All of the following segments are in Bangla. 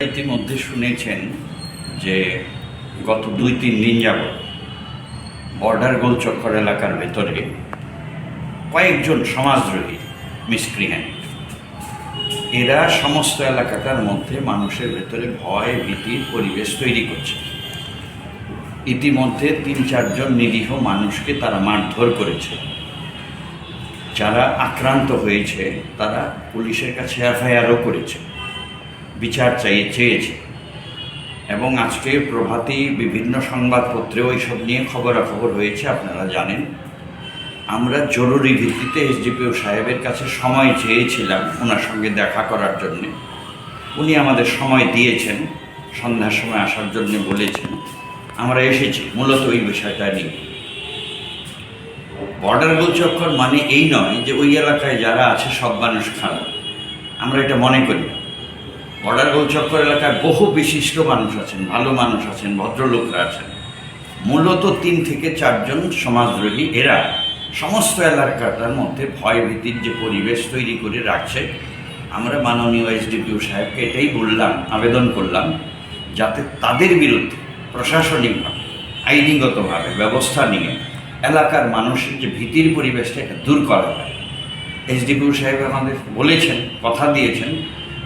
ইতিমধ্যে শুনেছেন যে গত দুই তিন দিন যাব বর্ডার গোলচক্কর এলাকার ভেতরে কয়েকজন সমাজদ্রোহী মিসক্রিহ্যান্ট এরা সমস্ত এলাকাটার মধ্যে মানুষের ভেতরে ভয় ভীতির পরিবেশ তৈরি করছে। ইতিমধ্যে তিন চারজন নিরীহ মানুষকে তারা মারধর করেছে। যারা আক্রান্ত হয়েছে, তারা পুলিশের কাছে এফআইআরও করেছে। বিচার চাইয়ে চেয়েছে। এবং আজকে প্রভাতী বিভিন্ন সংবাদপত্রেও এইসব নিয়ে খবরাখবর হয়েছে, আপনারা জানেন। আমরা জরুরি ভিত্তিতে এসডিপিও সাহেবের কাছে সময় চেয়েছিলাম ওনার সঙ্গে দেখা করার জন্যে। উনি আমাদের সময় দিয়েছেন, সন্ধ্যার সময় আসার জন্য বলেছেন। আমরা এসেছি, মূলত ওই বিষয়টা নিয়ে। বর্ডার গোলচক্কর মানে এই নয় যে ওই এলাকায় যারা আছে সব মানুষ খারাপ। আমরা এটা মনে করি। না বর্ডার গোলচক্কর এলাকায় বহু বিশিষ্ট মানুষ আছেন, ভালো মানুষ আছেন, ভদ্রলোকরা আছেন। মূলত তিন থেকে চারজন সমাজদ্রোহী। এরা সমস্ত এলাকাটার মধ্যে ভয় ভীতির যে পরিবেশ তৈরি করে রাখছে, আমরা মাননীয় এসডিপিও সাহেবকে এটাই বললাম, আবেদন করলাম, যাতে তাদের বিরুদ্ধে প্রশাসনিকভাবে, আইনিগতভাবে, ব্যবস্থা নিয়ে এলাকার মানুষের যে ভীতির পরিবেশটা দূর করা হয় এসডিপিও সাহেব আমাদের বলেছেন, কথা দিয়েছেন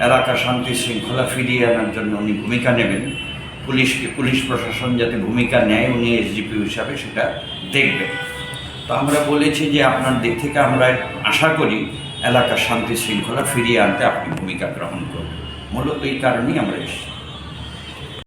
এলাকা শান্তি শৃঙ্খলা ফিরিয়ে আনার জন্য উনি ভূমিকা নেবেন। পুলিশকে, পুলিশ প্রশাসন যাতে ভূমিকা নেয়, উনি এসডিপিও হিসাবে সেটা দেখবেন। তো আমরা বলেছি যে আপনার দিক থেকে আমরা আশা করি এলাকার শান্তি শৃঙ্খলা ফিরিয়ে আনতে আপনি ভূমিকা গ্রহণ করবেন। মূলত এই কারণেই আমরা এসেছি।